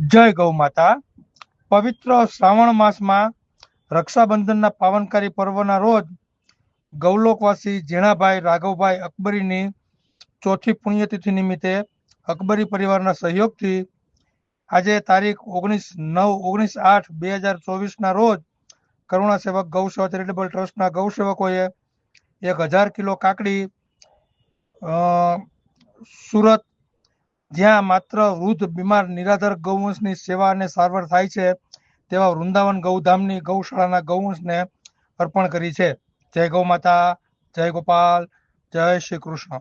જય ગૌ માતા. પવિત્ર શ્રાવણ માસમાં રક્ષાબંધનના પાવનકારી પર્વના રોજ ગૌલોકવાસી ઝીણાભાઈ રાઘવભાઈ અકબરીની ચોથી પુણ્યતિથિ નિમિત્તે અકબરી પરિવારના સહયોગથી આજે તારીખ ઓગણીસ નવ ઓગણીસ આઠ બે હજાર ચોવીસના રોજ કરુણા સેવક ગૌસેવા ચેરિટેબલ ટ્રસ્ટના ગૌસેવકોએ એક હજાર કિલો કાકડી સુરત જ્યાં માત્ર વૃદ્ધ બીમાર નિરાધાર ગૌવંશની સેવા અને સારવાર થાય છે, તેવા વૃંદાવન ગૌધામની ગૌશાળાના ગૌવંશને અર્પણ કરી છે. જય ગૌ માતા, જય ગોપાલ, જય શ્રી કૃષ્ણ.